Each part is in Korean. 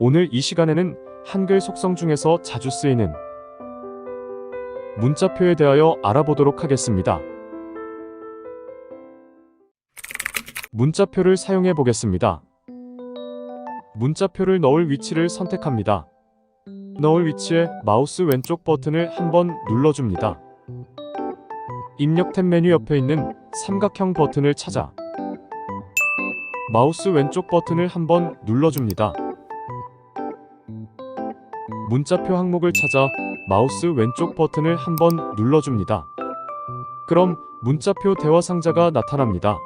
오늘 이 시간에는 한글 속성 중에서 자주 쓰이는 문자표에 대하여 알아보도록 하겠습니다. 문자표를 사용해 보겠습니다. 문자표를 넣을 위치를 선택합니다. 넣을 위치에 마우스 왼쪽 버튼을 한번 눌러줍니다. 입력 탭 메뉴 옆에 있는 삼각형 버튼을 찾아 마우스 왼쪽 버튼을 한번 눌러줍니다. 문자표 항목을 찾아 마우스 왼쪽 버튼을 한번 눌러줍니다. 그럼 문자표 대화 상자가 나타납니다.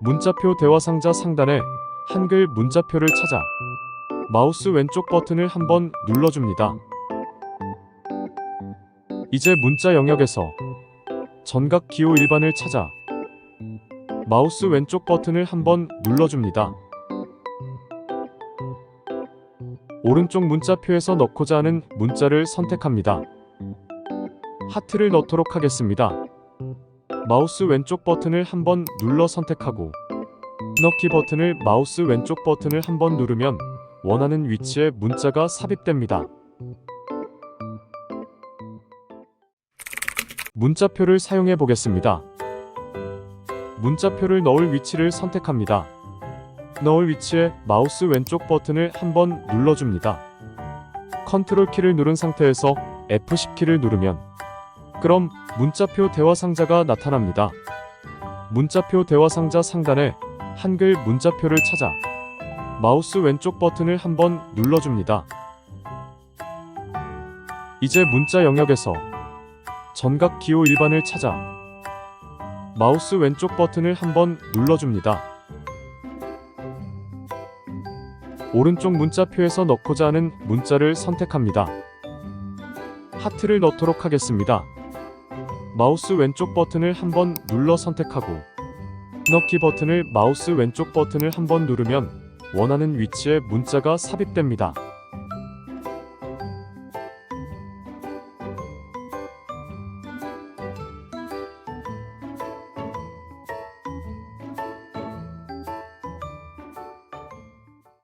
문자표 대화 상자 상단에 한글 문자표를 찾아 마우스 왼쪽 버튼을 한번 눌러줍니다. 이제 문자 영역에서 전각 기호 일반을 찾아 마우스 왼쪽 버튼을 한번 눌러줍니다. 오른쪽 문자표에서 넣고자 하는 문자를 선택합니다. 하트를 넣도록 하겠습니다. 마우스 왼쪽 버튼을 한번 눌러 선택하고 넣기 버튼을 마우스 왼쪽 버튼을 한번 누르면 원하는 위치에 문자가 삽입됩니다. 문자표를 사용해 보겠습니다. 문자표를 넣을 위치를 선택합니다. 넣을 위치에 마우스 왼쪽 버튼을 한번 눌러줍니다. 컨트롤 키를 누른 상태에서 F10키를 누르면 그럼 문자표 대화 상자가 나타납니다. 문자표 대화 상자 상단에 한글 문자표를 찾아 마우스 왼쪽 버튼을 한번 눌러줍니다. 이제 문자 영역에서 전각 기호 일반을 찾아 마우스 왼쪽 버튼을 한번 눌러줍니다. 오른쪽 문자표에서 넣고자 하는 문자를 선택합니다. 하트를 넣도록 하겠습니다. 마우스 왼쪽 버튼을 한번 눌러 선택하고 넣기 버튼을 마우스 왼쪽 버튼을 한번 누르면 원하는 위치에 문자가 삽입됩니다.